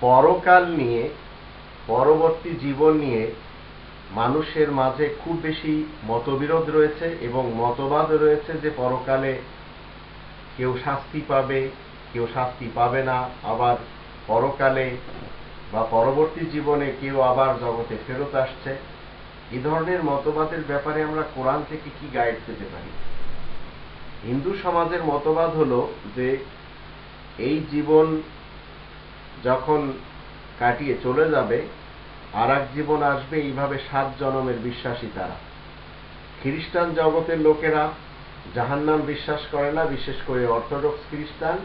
পরকাল নিয়ে, পরবর্তী জীবন নিয়ে মানুষের মাঝে খুব বেশি মতবিরোধ রয়েছে এবং মতবাদ রয়েছে যে পরকালে কেউ শাস্তি পাবে, কেউ শাস্তি পাবে না। আবার পরকালে বা পরবর্তী জীবনে কেউ আবার জগতে ফেরত আসছে। এ ধরনের মতবাদের ব্যাপারে আমরা কোরআন থেকে কি গাইড পেতে পারি? হিন্দু সমাজের মতবাদ হলো যে, এই জীবন যখন কাটিয়ে চলে যাবে আর এক জীবন আসবে এইভাবে সাত জনমের বিশ্বাসী তারা। খ্রিস্টান জগতের লোকেরা জাহান্নাম বিশ্বাস করে না, বিশেষ করে অর্থোডক্স খ্রিস্টান।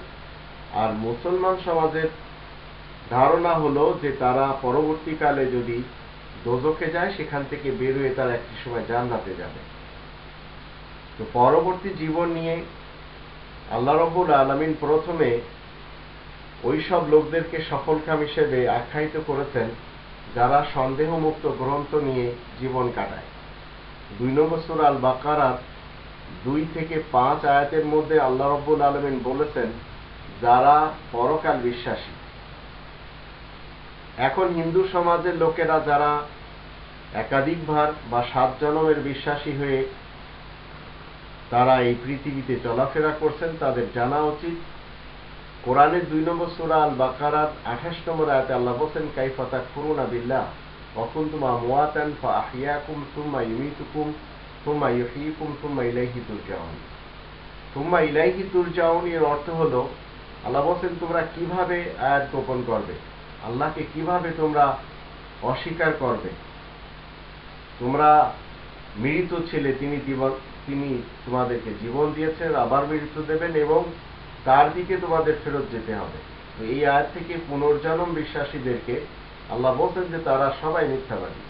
আর মুসলমান সমাজের ধারণা হলো যে, তারা পরবর্তীকালে যদি দোজকে যায়, সেখান থেকে বেরোয় তারা একটি সময় জান্নাতে যাবে। তো পরবর্তী জীবন নিয়ে আল্লাহ রব্বুল আলমিন প্রথমে ওই সব লোকদেরকে সফলকাম হিসেবে আখ্যায়িত করেছেন, যারা সন্দেহমুক্ত গ্রন্থ নিয়ে জীবন কাটায়। দুই নম্বর সুর আল বাকারার দুই থেকে পাঁচ আয়াতের মধ্যে আল্লাহ রব্বুল আলমিন বলেছেন, যারা পরকাল বিশ্বাসী। এখন হিন্দু সমাজের লোকেরা যারা একাধিকবার বা সাত জনমের বিশ্বাসী হয়ে তারা এই পৃথিবীতে চলাফেরা করছেন, তাদের জানা উচিত। কোরআনের দুই নম্বর সুরা আল বাকারার আঠাশ নম্বর আয়াতে আল্লাহ বলছেন কাইফাতা করুনা বিল্লাহ অকুন্তুমা মুয়াতান ফা আহিয়াকুম তুম্মা ইউমিতুকুম তুম্মা ইউহিকুম তুম্মা ইলাইহি তুরজাউন। তুম্মা ইলাইহি তুরজাউন এর অর্থ হলো, আল্লাহ বলছেন, তোমরা কীভাবে আয়াত গোপন করবে? আল্লাহকে কীভাবে তোমরা অস্বীকার করবে? তোমরা মৃত ছেলে, তিনি তিনি তোমাদেরকে জীবন দিয়েছেন, আবার মৃত্যু দেবেন এবং তার দিকে তোমাদের ফেরত যেতে হবে। এই আয়াত থেকে পুনর্জন্ম বিশ্বাসীদেরকে আল্লাহ বলছেন যে তারা সবাই মিথ্যাবাদী।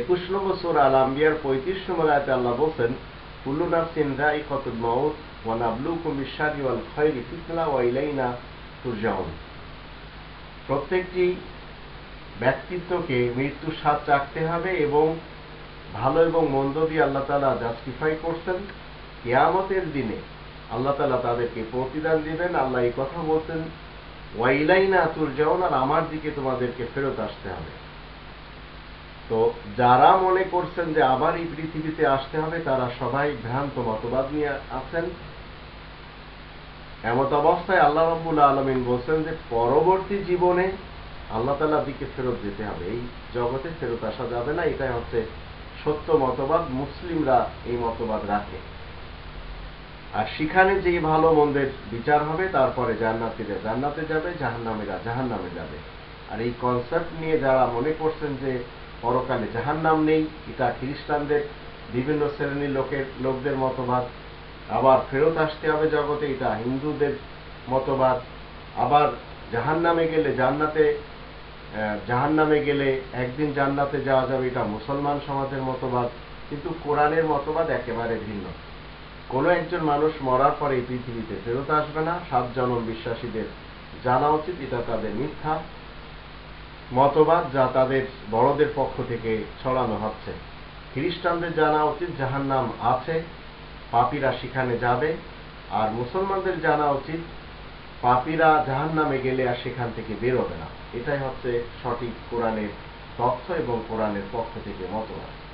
একুশ নম্বর সোর আল আম্বিয়ার পঁয়ত্রিশ নম্বর আয়তে আল্লাহ বলছেন, কুল্লু নাফসিন রাই কতুল মাউত ওয়ান আবলুকুম বিশারি ওয়াল খয়রি ফিতনা ওয়া ইলাইনা প্রত্যেকটি ব্যক্তিত্বকে মৃত্যুর স্বাদ চাকতে হবে এবং ভালো এবং মন্দ দিয়ে আল্লাহ তালা জাস্টিফাই করছেন। কেয়ামতের দিনে আল্লাহ তালা তাদেরকে প্রতিদান দিবেন। আল্লাহ এই কথা বলছেন, ওয়াইলাইনা তুর যেমন আর আমার দিকে তোমাদেরকে ফেরত আসতে হবে। তো যারা মনে করছেন যে আবার এই পৃথিবীতে আসতে হবে, তারা সবাই ভ্রান্ত মতবাদ নিয়ে আছেন। এমত অবস্থায় আল্লাহ রব্বুল আলমিন বলছেন যে, পরবর্তী জীবনে আল্লাহ তালার দিকে ফেরত যেতে হবে। এই জগতে ফেরত আসা যাবে না, এটাই হচ্ছে সত্য মতবাদ মুসলিমরা এই মতবাদ রাখে। আর সেখানে যে ভালো মন্দের বিচার হবে, তারপরে জান্নাতিরা জান্নাতে যাবে, জাহান্নামেরা জাহান্নামে যাবে। আর এই কনসেপ্ট নিয়ে যারা মনে করছেন যে পরকালে জাহান্নাম নেই, এটা খ্রিস্টানদের বিভিন্ন শ্রেণির লোকের, লোকদের মতবাদ। আবার ফেরত আসতে হবে জগতে, এটা হিন্দুদের মতবাদ। আবার জাহান নামে গেলে জান্নাতে জাহান নামে গেলে একদিন জান্নাতে যাওয়া যাবে, এটা মুসলমান সমাজের মতবাদ, কিন্তু কোরআনের মতবাদ একেবারে ভিন্ন। কোনো একজন মানুষ মরার পরে এই পৃথিবীতে ফেরত আসবে না, সাত জনম বিশ্বাসীদের জানা উচিত, এটা তাদের মিথ্যা মতবাদ যা তাদের বড়দের পক্ষ থেকে ছড়ানো হচ্ছে। খ্রিস্টানদের জানা উচিত জাহান্নাম আছে, পাপীরা সেখানে যাবে, আর মুসলমানদের জানা উচিত পাপীরা জাহান নামে গেলে আর সেখান থেকে বেরোবে না। এটাই হচ্ছে সঠিক কোরআনের তথ্য এবং কোরআনের পক্ষ থেকে মতবাদ।